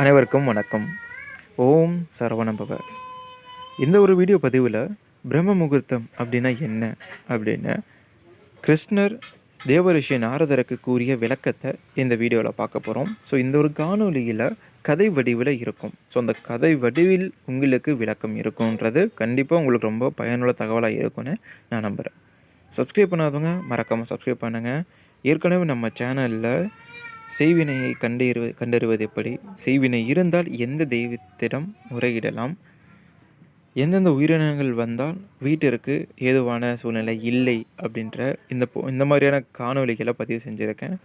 அனைவருக்கும் வணக்கம். ஓம் சரவணபவ இந்த ஒரு வீடியோ பதிவில் பிரம்ம முகூர்த்தம் அப்படின்னா என்ன அப்படின்னு கிருஷ்ணர் தேவரிஷி நாரதருக்கு கூறிய விளக்கத்தை இந்த வீடியோவில் பார்க்க போகிறோம் ஸோ இந்த ஒரு காணொலியில் கதை வடிவில் இருக்கும். ஸோ அந்த கதை வடிவில் உங்களுக்கு விளக்கம் இருக்குன்றது கண்டிப்பாக உங்களுக்கு ரொம்ப பயனுள்ள தகவலாக இருக்கும்னு நான் நம்புகிறேன் சப்ஸ்கிரைப் பண்ணாதவங்க மறக்காமல் சப்ஸ்கிரைப் பண்ணுங்கள் ஏற்கனவே நம்ம சேனலில் செய்வினையை கண்டறிவ கண்டறிவது எப்படி? செய்வினை இருந்தால் எந்த தெய்வத்திடம் முறையிடலாம்? எந்தெந்த உயிரினங்கள் வந்தால் வீட்டிற்கு ஏதுவான சூழ்நிலை இல்லை அப்படின்ற இந்த போ இந்த மாதிரியான காணொலிகளை பதிவு செஞ்சுருக்கேன்.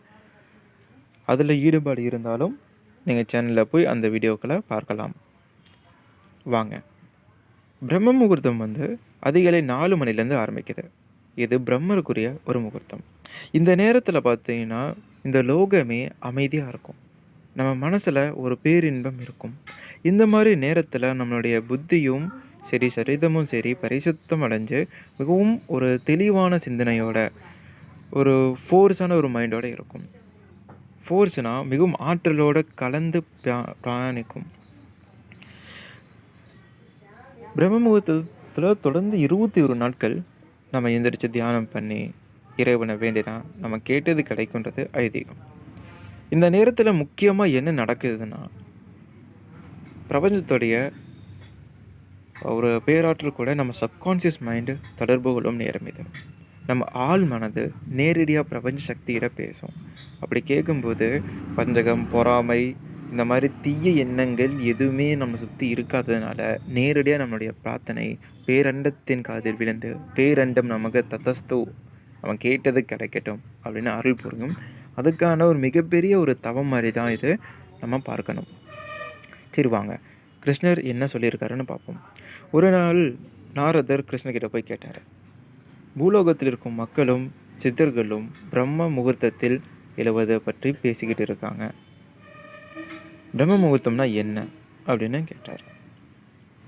அதில் ஈடுபாடு இருந்தாலும் நீங்கள் சேனலில் போய் அந்த வீடியோக்களை பார்க்கலாம். வாங்க. பிரம்ம முகூர்த்தம் வந்து அதிகாலை நாலு மணிலேருந்து ஆரம்பிக்குது. இது பிரம்மருக்குரிய ஒரு முகூர்த்தம். இந்த நேரத்தில் பார்த்தீங்கன்னா இந்த லோகமே அமைதியாக இருக்கும். நம்ம மனசில் ஒரு பேரின்பம் இருக்கும். இந்த மாதிரி நேரத்தில் நம்மளுடைய புத்தியும் சரி சரிதமும் சரி பரிசுத்தம் அடைஞ்சு மிகவும் ஒரு தெளிவான சிந்தனையோட ஒரு ஃபோர்ஸான ஒரு மைண்டோட இருக்கும். ஃபோர்ஸ்னால் மிகவும் ஆற்றலோடு கலந்து பியா- பிரயாணிக்கும் பிரம்ம முகூர்த்தத்தில் தொடர்ந்து இருபத்தி ஒரு நாட்கள் நம்ம எந்திரிச்சு தியானம் பண்ணி இறைவனை வேண்டினா நம்ம கேட்டது கிடைக்குன்றது ஐதீகம். இந்த நேரத்தில் முக்கியமாக என்ன நடக்குதுன்னா பிரபஞ்சத்துடைய ஒரு பேராற்றல் கூட நம்ம சப்கான்சியஸ் மைண்டு தொடர்பு கொள்ளும் நேரம் இது. நம்ம ஆள் மனது நேரடியாக பிரபஞ்ச சக்தியிட பேசும். அப்படி கேட்கும்போது பஞ்சகம் பொறாமை இந்த மாதிரி தீய எண்ணங்கள் எதுவுமே நம்ம சுற்றி இருக்காததுனால நேரடியாக நம்மளுடைய பிரார்த்தனை பேரண்டத்தின் காதில் விழுந்து பேரண்டம் நமக்கு ததஸ்து அவன் கேட்டது கிடைக்கட்டும் அப்படின்னு அருள் புரியும். அதுக்கான ஒரு மிகப்பெரிய ஒரு தவம் மாதிரி தான் இது நம்ம பார்க்கணும். சரி வாங்க. கிருஷ்ணர் என்ன சொல்லியிருக்காருன்னு பார்ப்போம். ஒரு நாள் நாரதர் கிருஷ்ணகிட்ட போய் கேட்டார். பூலோகத்தில் இருக்கும் மக்களும் சித்தர்களும் பிரம்ம முகூர்த்தத்தில் எழுவதை பற்றி பேசிக்கிட்டு இருக்காங்க. பிரம்ம முகூர்த்தம்னா என்ன அப்படின்னு கேட்டார்.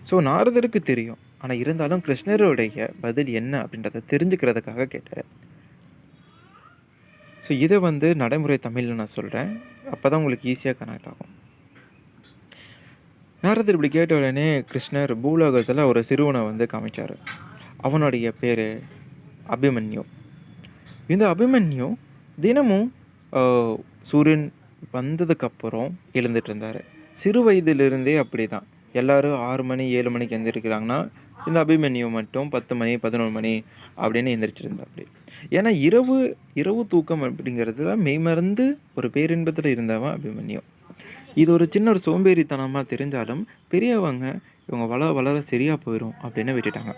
ஸோ நாரதருக்கு தெரியும். ஆனால் இருந்தாலும் கிருஷ்ணருடைய பதில் என்ன அப்படின்றத தெரிஞ்சுக்கிறதுக்காக கேட்டார். ஸோ இதை வந்து நடைமுறை தமிழில் நான் சொல்கிறேன் அப்போ தான் உங்களுக்கு ஈஸியாக கனெக்ட் ஆகும். நாரதர் இப்படி கேட்ட உடனே கிருஷ்ணர் பூலோகத்தில் ஒரு சிறுவனை வந்து காமிச்சார். அவனுடைய பேர் அபிமன்யு. இந்த அபிமன்யு தினமும் சூரியன் வந்ததுக்கப்புறம் எழுந்துட்டு இருந்தார். சிறு வயதிலிருந்தே அப்படி தான் எல்லோரும் ஆறு மணி ஏழு மணிக்கு எழுந்திருக்கிறாங்கன்னா இந்த அபிமன்யு மட்டும் பத்து மணி பதினொரு மணி அப்படின்னு எந்திரிச்சிருந்தா அப்படி ஏன்னா இரவு இரவு தூக்கம் அப்படிங்கிறதுல மெய்மறந்து ஒரு பேரின்பத்தில் இருந்தவன் அபிமன்யம் இது ஒரு சின்ன ஒரு சோம்பேறித்தனமாக தெரிஞ்சாலும் பெரியவங்க இவங்க வளர வளர சரியாக போயிடும் அப்படின்னு விட்டுட்டாங்க.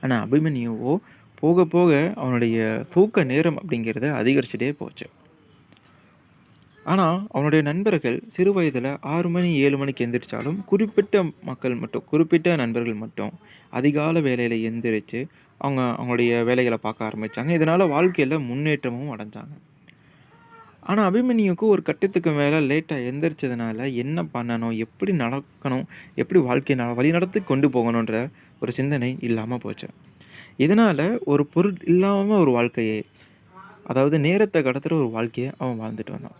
ஆனால் அபிமன்யுவோ போக போக அவனுடைய தூக்க நேரம் அப்படிங்கிறது அதிகரிச்சுட்டே போச்சு. ஆனால் அவனுடைய நண்பர்கள் சிறு வயதில் ஆறு மணி ஏழு மணிக்கு எந்திரிச்சாலும் குறிப்பிட்ட மக்கள் மட்டும் குறிப்பிட்ட நண்பர்கள் மட்டும் அதிகால வேலையில் எந்திரிச்சு அவங்க அவங்களுடைய வேலைகளை பார்க்க ஆரம்பித்தாங்க இதனால் வாழ்க்கையில் முன்னேற்றமும் அடைஞ்சாங்க. ஆனால் அபிமன்யுக்கு ஒரு கட்டத்துக்கு மேலே லேட்டாக எந்திரிச்சதுனால என்ன பண்ணணும் எப்படி நடக்கணும் எப்படி வாழ்க்கையை ந வழி நடத்தி கொண்டு போகணுன்ற ஒரு சிந்தனை இல்லாமல் போச்சு. இதனால் ஒரு பொருள் இல்லாமல் ஒரு வாழ்க்கையை அதாவது நேரத்தை கடத்துகிற ஒரு வாழ்க்கையை அவன் வாழ்ந்துட்டு வந்தான்.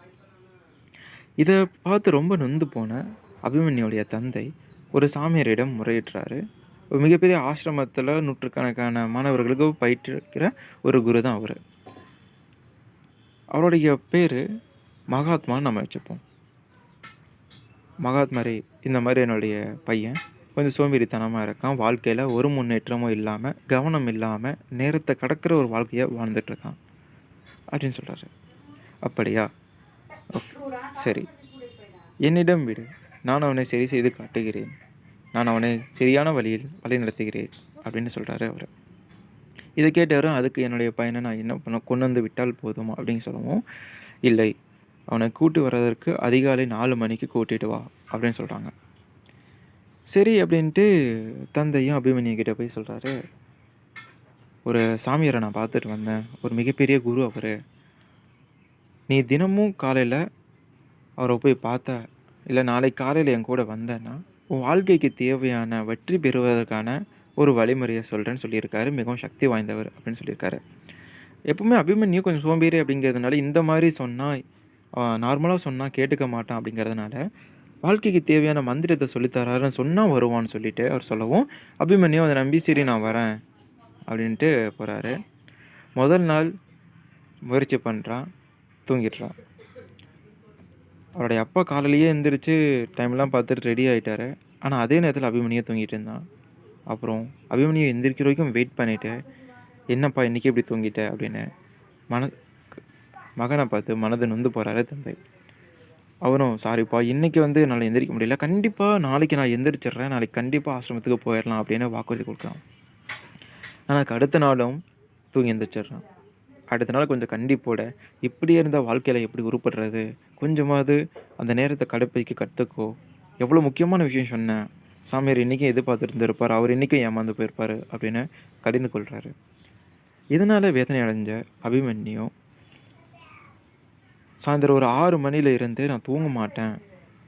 இதை பார்த்து ரொம்ப நொந்து போன அபிமன்யுடைய தந்தை ஒரு சாமியாரிடம் முறையிடுறாரு. ஒரு மிகப்பெரிய ஆசிரமத்தில் நூற்றுக்கணக்கான மாணவர்களுக்கு பயிற்றுவிக்கிற ஒரு குரு தான் அவர். அவருடைய பேர் மகாத்மான்னு நம்ம வச்சுப்போம். மகாத்மாரி இந்த மாதிரி என்னுடைய பையன் கொஞ்சம் சோம்பேறித்தனமாக இருக்கான். வாழ்க்கையில் ஒரு முன்னேற்றமும் இல்லாமல் கவனம் இல்லாமல் நேரத்தை கடக்கிற ஒரு வாழ்க்கையை வாழ்ந்துட்டுருக்கான் அப்படின்னு சொல்கிறாரு அப்படியா? ஓகே சரி. என்னிடம் விடு. நான் அவனை சரி செய்து காட்டுகிறேன். நான் அவனை சரியான வழியில் வழி நடத்துகிறேன் அப்படின்னு சொல்கிறாரு அவர். இதை கேட்டவரும் அதுக்கு என்னுடைய பையனை நான் என்ன பண்ண கொண்டு வந்து விட்டால் போதும்? அப்படின்னு சொல்லவும் இல்லை அவனை கூட்டி வர்றதற்கு அதிகாலை நாலு மணிக்கு கூட்டிட்டு வா அப்படின்னு சொல்கிறாங்க சரி அப்படின்ட்டு தந்தையும் அபிமன்யு கிட்டே போய் சொல்கிறாரு ஒரு சாமியாரை நான் பார்த்துட்டு வந்தேன். ஒரு மிகப்பெரிய குரு அவர். நீ தினமும் காலையில் அவரை போய் பார்த்த இல்லை நாளைக்கு காலையில் என் கூட வந்தேன்னா உன் வாழ்க்கைக்கு தேவையான வெற்றி பெறுவதற்கான ஒரு வழிமுறையை சொல்கிறேன்னு சொல்லியிருக்காரு. மிகவும் சக்தி வாய்ந்தவர் அப்படின்னு சொல்லியிருக்காரு. எப்பவுமே அபிமன்யு கொஞ்சம் சோம்பேறி அப்படிங்கிறதுனால இந்த மாதிரி சொன்னால் நார்மலாக சொன்னால் கேட்டுக்க மாட்டான் அப்படிங்கிறதுனால வாழ்க்கைக்கு தேவையான மந்திரத்தை சொல்லித்தராருன்னு சொன்னால் வருவான்னு சொல்லிட்டு அவர் சொல்லவும் அபிமன்யு அதை நம்பி சரி நான் வரேன் அப்படின்ட்டு போகிறாரு முதல் நாள் முயற்சி பண்ணுறான் தூங்கிடுறான். அவருடைய அப்பா காலையிலேயே எழுந்திரிச்சு டைம்லாம் பார்த்துட்டு ரெடி ஆகிட்டாரு ஆனால் அதே நேரத்தில் அபிமனியை தூங்கிட்டு இருந்தான். அப்புறம் அபிமனியை எந்திரிக்கிற வரைக்கும் வெயிட் பண்ணிவிட்டு என்னப்பா இன்றைக்கி இப்படி தூங்கிட்ட? அப்படின்னு மன மகனை பார்த்து மனதை நொந்து போகிறாரு தந்தை. அவரும் சாரிப்பா இன்றைக்கி வந்து என்னால் எந்திரிக்க முடியல. கண்டிப்பாக நாளைக்கு நான் எந்திரிச்சிடுறேன். நாளைக்கு கண்டிப்பாக ஆசிரமத்துக்கு போயிடலாம். அப்படின்னு வாக்குறுதி கொடுக்குறான். ஆனால் அடுத்த நாளும் தூங்கி எந்திரிச்சிடுறான். அடுத்த நாள் கொஞ்சம் கண்டிப்போட இப்படி இருந்தால் வாழ்க்கையில் எப்படி உருப்படுறது? கொஞ்சமாவது அந்த நேரத்தை கடைப்பிடிக்க கற்றுக்கோ எவ்வளோ முக்கியமான விஷயம் சொன்னேன். சாமியார் இன்றைக்கும் எதிர்பார்த்துட்டு இருந்திருப்பார் அவர் இன்றைக்கும் ஏமாந்து போயிருப்பார் அப்படின்னு கடிந்து கொள்கிறாரு இதனால் வேதனை அடைஞ்ச அபிமன்யும் சாயந்தரம் ஒரு ஆறு மணியில் இருந்து நான் தூங்க மாட்டேன்.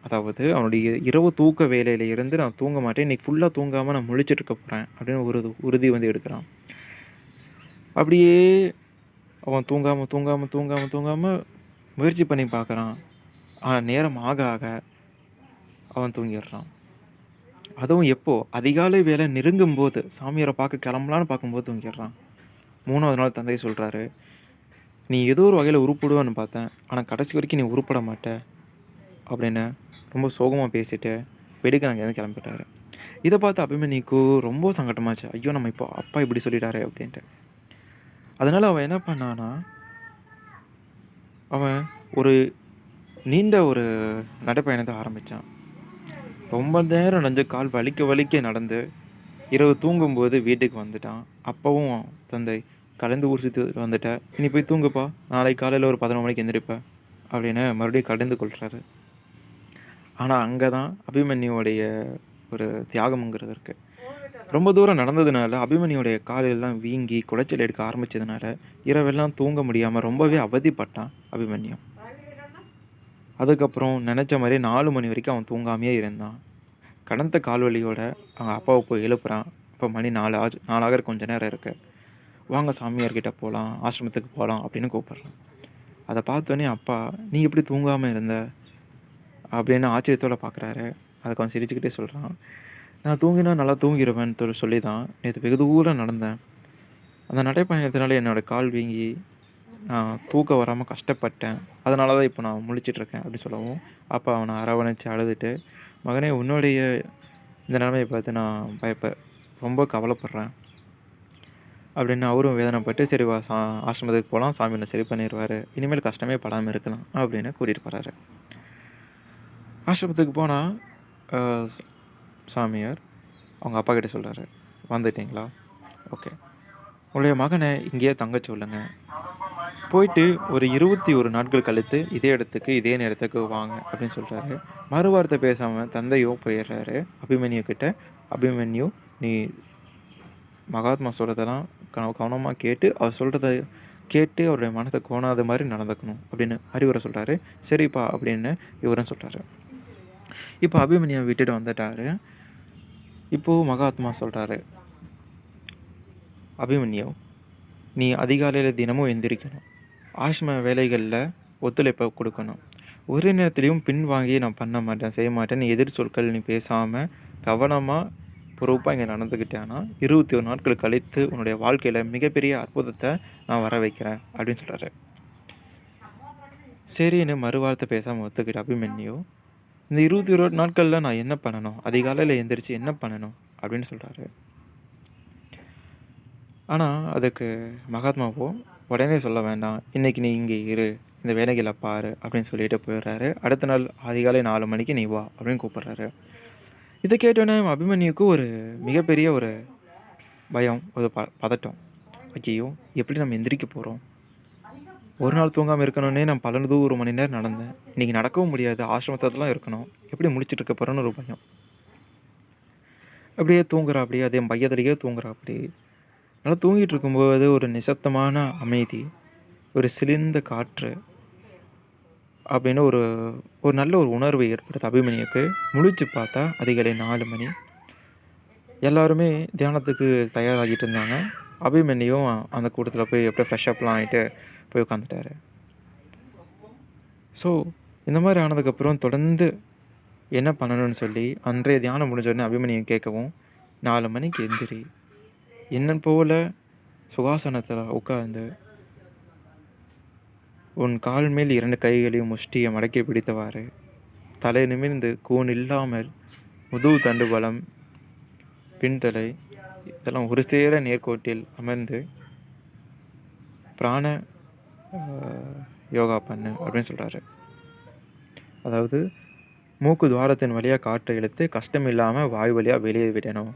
அதாவது அவனுடைய இரவு தூக்க வேலையில் இருந்து நான் தூங்க மாட்டேன். இன்றைக்கி ஃபுல்லாக தூங்காமல் நான் முழிச்சிட்டு இருக்க போகிறேன் அப்படின்னு ஒரு உறுதி வந்து எடுக்கிறான். அப்படியே அவன் தூங்காமல் தூங்காமல் தூங்காமல் தூங்காமல் முயற்சி பண்ணி பார்க்குறான். ஆனால் நேரம் ஆக ஆக அவன் தூங்கிடுறான். அதுவும் எப்போது அதிகாலை வேலை நெருங்கும் போது சாமியாரை பார்க்க கிளம்பலான்னு பார்க்கும்போது தூங்கிடுறான். மூணாவது நாள் தந்தை சொல்கிறாரு நீ ஏதோ ஒரு வகையில் உருப்படுவான்னு பார்த்தேன். ஆனால் கடைசி வரைக்கும் நீ உருப்பட மாட்ட. அப்படின்னு ரொம்ப சோகமாக பேசிட்டு வெடிக்க நாங்கள் எதுவும் கிளம்பிட்டாரு. இதை பார்த்து அபிமன்யுக்கு ரொம்ப சங்கடமாச்சு. ஐயோ நம்ம இப்போ அப்பா இப்படி சொல்லிட்டாரு அப்படின்ட்டு. அதனால் அவன் என்ன பண்ணானா அவன் ஒரு நீண்ட ஒரு நடைப்பயணத்தை ஆரம்பித்தான் ரொம்ப நேரம் நஞ்சு கால் வலிக்க வலிக்க நடந்து இரவு தூங்கும்போது வீட்டுக்கு வந்துட்டான். அப்போவும் தந்தை கலந்து ஊர் சுற்றி வந்துட்டேன் இனி போய் தூங்குப்பா நாளைக்கு காலையில் ஒரு பதினொரு மணிக்கு எந்திரிப்பேன் அப்படின்னு மறுபடியும் கலந்து கொள்கிறாரு ஆனால் அங்கே தான் அபிமன்யுவோடைய ஒரு தியாகம்ங்கிறது இருக்குது ரொம்ப தூரம் நடந்ததுனால அபிமன்யுடைய காலெல்லாம் வீங்கி குடைச்சல் எடுக்க ஆரம்பித்ததுனால இரவெல்லாம் தூங்க முடியாமல் ரொம்பவே அவதிப்பட்டான் அபிமன்யு. அதுக்கப்புறம் நினச்ச மாதிரி நாலு மணி வரைக்கும் அவன் தூங்காமையே இருந்தான். கடந்த கால்வழியோட அவங்க அப்பாவை போய் எழுப்புறான். இப்போ மணி நாலு ஆச்சு நாலாக கொஞ்ச நேரம் இருக்குது வாங்க சாமியார்கிட்ட போகலாம் ஆசிரமத்துக்கு போகலாம் அப்படின்னு கூப்பிட்றான். அதை பார்த்தோன்னே அப்பா நீ எப்படி தூங்காமல் இருந்த? அப்படின்னு ஆச்சரியத்தோடு பார்க்குறாரு அதை கொஞ்சம் சிரிச்சுக்கிட்டே சொல்கிறான் நான் தூங்கினா நல்லா தூங்கிடுவேன் சொல்லி தான் நேற்று வெகு தூரம் நடந்தேன். அந்த நடைப்பயணத்தினால என்னோடய கால் வீங்கி நான் தூக்கம் வராமல் கஷ்டப்பட்டேன். அதனால தான் இப்போ நான் முழிச்சிட்ருக்கேன் அப்படி சொல்லவும் அப்பா அவனை அரவணைச்சு அழுதுட்டு மகனே உன்னுடைய இந்த நிலைமையை பார்த்து நான் பயப்ப ரொம்ப கவலைப்படுறேன். அப்படின்னு அவரும் வேதனைப்பட்டு சரி வா சா ஆசிரமத்துக்கு போகலாம் சாமி என்ன சரி பண்ணிடுவார் இனிமேல் கஷ்டமே படாமல் இருக்கலாம் அப்படின்னு கூட்டிகிட்டு போகிறாரு ஆசிரமத்துக்கு போனால் சாமியார் அவங்க அப்பா கிட்ட சொல்கிறாரு வந்துட்டீங்களா? ஓகே. உங்களுடைய மகனை இங்கேயே தங்க சொல்லுங்க. போயிட்டு ஒரு இருபத்தி ஒரு நாட்கள் கழித்து இதே இடத்துக்கு இதே நேரத்துக்கு வாங்க அப்படின்னு சொல்கிறாரு மறுவார்த்தை பேசாமல் தந்தையோ போயிடுறாரு. அபிமன்யு கிட்ட அபிமன்யு நீ மகாத்மா சொல்கிறதெல்லாம் கவனமாக கேட்டு அவர் சொல்கிறத கேட்டு அவருடைய மனத்தை கோணாத மாதிரி நடந்துக்கணும் அப்படின்னு அறிவுரை சொல்கிறாரு சரிப்பா அப்படின்னு இவரும் சொல்கிறாரு இப்போ அபிமன்யை விட்டுட்டு வந்துட்டார். இப்போது மகாத்மா சொல்கிறாரு அபிமன்யோ நீ அதிகாலையில் தினமும் எந்திரிக்கணும். ஆஷ்ம வேலைகளில் ஒத்துழைப்பை கொடுக்கணும். ஒரு நேரத்துலையும் பின்வாங்கி நான் பண்ண மாட்டேன் செய்ய மாட்டேன். நீ எதிர் சொற்கள் நீ பேசாமல் கவனமாக பொறுப்பாக இங்கே நடந்துக்கிட்டேன்னா இருபத்தி ஒரு நாட்கள் கழித்து உன்னுடைய வாழ்க்கையில் மிகப்பெரிய அற்புதத்தை நான் வர வைக்கிறேன் அப்படின்னு சொல்கிறாரு சரின்னு மறுவார்த்தை பேசாமல் ஒத்துக்கிட்ட அபிமன்யோ இந்த இருபத்தி ஒரு நாட்களில் நான் என்ன பண்ணணும்? அதிகாலையில் எந்திரிச்சு என்ன பண்ணணும்? அப்படின்னு சொல்கிறாரு ஆனால் அதுக்கு மகாத்மாவோ உடனே சொல்ல வேண்டாம். இன்றைக்கி நீ இங்கே இரு. இந்த வேலைகளை பாரு அப்படின்னு சொல்லிட்டு போயிடுறாரு. அடுத்த நாள் அதிகாலை நாலு மணிக்கு நீ வா அப்படின்னு கூப்பிட்றாரு. இதை கேட்டோன்னே அபிமன்யுக்கு ஒரு மிகப்பெரிய ஒரு பயம் ஒரு ப பதட்டம். ஐயோ எப்படி நம்ம எந்திரிக்க போகிறோம் ஒரு நாள் தூங்காமல் இருக்கணுன்னே நான் பல ஒரு மணி நேரம் நடந்தேன். இன்றைக்கி நடக்கவும் முடியாது. ஆசிரமத்தில் இருக்கணும். எப்படி முடிச்சுட்டு இருக்க போகிறேன்னு ஒரு பயம். அப்படியே தூங்குறா அப்படியே அதே பையத்திலேயே தூங்குறா அப்படி நல்லா தூங்கிட்டு இருக்கும்போது ஒரு நிசப்தமான அமைதி ஒரு சிலிந்த காற்று அப்படின்னு ஒரு ஒரு நல்ல ஒரு உணர்வு ஏற்படுது அபிமன்யுக்கு. முழிச்சு பார்த்தா அதிகாலை நாலு மணி. எல்லாருமே தியானத்துக்கு தயாராகிட்டு இருந்தாங்க. அபிமன்யும் அந்த கூட்டத்தில் போய் எப்படியோ ஃப்ரெஷ்அப்லாம் ஆகிட்டு போய் உட்காந்துட்டாரு ஸோ இந்த மாதிரி ஆனதுக்கப்புறம் தொடர்ந்து என்ன பண்ணணும்னு சொல்லி அன்றைய தியானம் முடிஞ்சோடனே அபிமன்யு கேட்கவும் நாலு மணிக்கு எந்திரி. என்ன போல சுகாசனத்தில் உட்கார்ந்து உன் கால் மேல் இரண்டு கைகளையும் முஷ்டியை மடக்கி பிடித்தவாறு தலை நிமிர்ந்து கூன் இல்லாமல் முதுகு தண்டுபலம் பின்தலை இதெல்லாம் ஒரு சேர நேர்கோட்டில் அமர்ந்து பிராண யோகா பண்ணு அப்படின்னு சொல்கிறாரு அதாவது மூக்கு துவாரத்தின் வழியாக காற்றை இழுத்து கஷ்டம் இல்லாமல் வாய் வழியாக வெளியே விடணும்.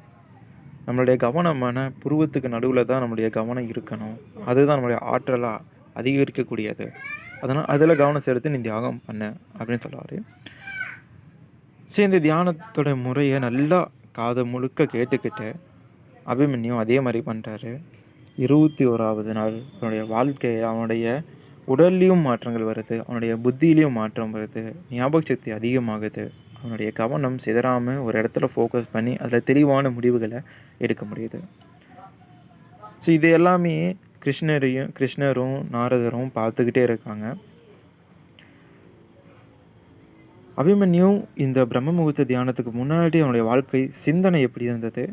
நம்மளுடைய கவனமான புருவத்துக்கு நடுவில் தான் நம்மளுடைய கவனம் இருக்கணும். அதுதான் நம்மளுடைய ஆற்றலாக அதிகரிக்கக்கூடியது. அதனால் அதில் கவனம் செலுத்தி நீ தியாகம் பண்ணு அப்படின்னு சொல்கிறாரு சரி இந்த தியானத்தோட முறையை நல்லா காதை முழுக்க கேட்டுக்கிட்டு அபிமன்யும் அதே மாதிரி பண்ணுறாரு இருபத்தி ஓராவது நாள் அவனுடைய வாழ்க்கை அவனுடைய உடல்லையும் மாற்றங்கள் வருது அவனுடைய புத்தியிலையும் மாற்றம் வருது ஞாபக சக்தி அதிகமாகுது. அவனுடைய கவனம் சிதறாமல் ஒரு இடத்துல ஃபோக்கஸ் பண்ணி அதில் தெளிவான முடிவுகளை எடுக்க முடியுது. ஸோ இது எல்லாமே கிருஷ்ணரையும் கிருஷ்ணரும் நாரதரும் பார்த்துக்கிட்டே இருக்காங்க. அபிமன்யும் இந்த பிரம்ம முகூர்த்த தியானத்துக்கு முன்னாடி அவனுடைய வாழ்க்கை சிந்தனை எப்படி இருந்தது?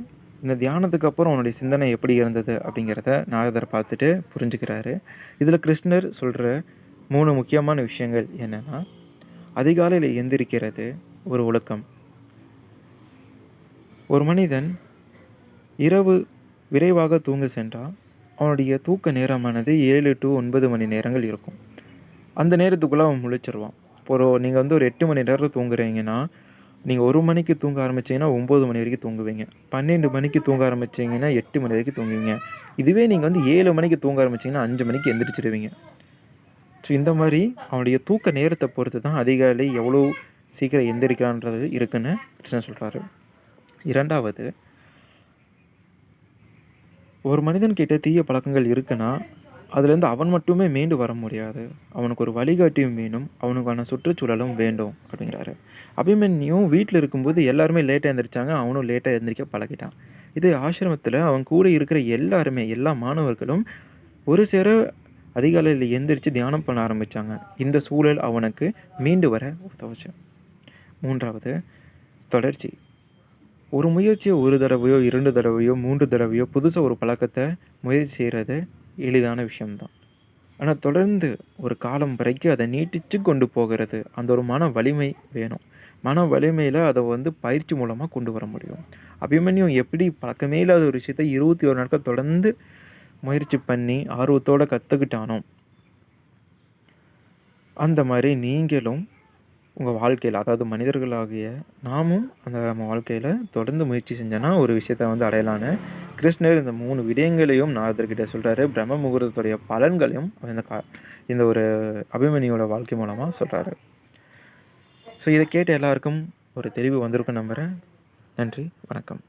இந்த தியானத்துக்கு அப்புறம் அவனுடைய சிந்தனை எப்படி இருந்தது அப்படிங்கிறத நாரதர் பார்த்துட்டு புரிஞ்சுக்கிறாரு. இதில் கிருஷ்ணர் சொல்கிற மூணு முக்கியமான விஷயங்கள் என்னென்னா அதிகாலையில் எந்திரிக்கிறது ஒரு ஒழுக்கம். ஒரு மனிதன் இரவு விரைவாக தூங்க சென்றால் அவனுடைய தூக்க நேரமானது ஏழு டு ஒன்பது மணி நேரங்கள் இருக்கும். அந்த நேரத்துக்குள்ளே அவன் முழிச்சிருவான். இப்போ நீங்கள் வந்து ஒரு எட்டு மணி நேரம் தூங்குறீங்கன்னா நீங்கள் ஒரு மணிக்கு தூங்க ஆரம்பிச்சீங்கன்னா ஒம்பது மணி வரைக்கும் தூங்குவீங்க. பன்னெண்டு மணிக்கு தூங்க ஆரம்பிச்சீங்கன்னா எட்டு மணி வரைக்கும் தூங்குவீங்க. இதுவே நீங்கள் வந்து ஏழு மணிக்கு தூங்க ஆரம்பிச்சீங்கன்னா அஞ்சு மணிக்கு எந்திரிச்சிடுவீங்க ஸோ இந்த மாதிரி அவனுடைய தூக்க நேரத்தை பொறுத்து தான் அதிகாலை எவ்வளோ சீக்கிரம் எந்திரிக்கலான்றது இருக்குன்னு கிருஷ்ணன் சொல்கிறாரு இரண்டாவது ஒரு மனிதன்கிட்ட தீய பழக்கங்கள் இருக்குன்னா அதுலேருந்து அவன் மட்டுமே மீண்டு வர முடியாது. அவனுக்கு ஒரு வழிகாட்டியும் வேணும். அவனுக்கான சுற்றுச்சூழலும் வேண்டும் அப்படிங்கிறாரு. அபிமன்யும் வீட்டில் இருக்கும்போது எல்லாருமே லேட்டாக எழுந்திரிச்சாங்க அவனும் லேட்டாக எழுந்திரிக்க பழகிட்டான். இது ஆசிரமத்தில் அவன் கூட இருக்கிற எல்லாருமே எல்லா மாணவர்களும் ஒரு சேர அதிகாலையில் எந்திரிச்சு தியானம் பண்ண ஆரம்பித்தாங்க இந்த சூழல் அவனுக்கு மீண்டு வர உதவுச்சு. மூன்றாவது தொடர்ச்சி. ஒரு முயற்சியை ஒரு தடவையோ இரண்டு தடவையோ மூன்று தடவையோ புதுசாக ஒரு பழக்கத்தை முயற்சி செய்கிறது எளிதான விஷயம்தான். ஆனால் தொடர்ந்து ஒரு காலம் வரைக்கும் அதை நீட்டிச்சு கொண்டு போகிறது அந்த ஒரு மன வலிமை வேணும். மன வலிமையில் அதை வந்து பயிற்சி மூலமாக கொண்டு வர முடியும். அபிமன்யும் எப்படி பழக்கமே இல்லாத ஒரு விஷயத்தை இருபத்தி ஒரு நாட்கள் தொடர்ந்து முயற்சி பண்ணி ஆர்வத்தோடு கற்றுக்கிட்டானோ அந்த மாதிரி நீங்களும் உங்கள் வாழ்க்கையில் அதாவது மனிதர்களாகிய நாமும் அந்த நம்ம வாழ்க்கையில் தொடர்ந்து முயற்சி செஞ்சோன்னா ஒரு விஷயத்தை வந்து அடையலான்னு கிருஷ்ணர் இந்த மூணு விடயங்களையும் நாரதர்கிட்ட சொல்கிறாரு பிரம்ம முகூர்த்தத்துடைய பலன்களையும் இந்த கா இந்த ஒரு அபிமன்யோட வாழ்க்கை மூலமாக சொல்கிறாரு ஸோ இதை கேட்டு எல்லாருக்கும் ஒரு தெளிவு வந்திருக்கும் நம்புகிறேன் நன்றி வணக்கம்.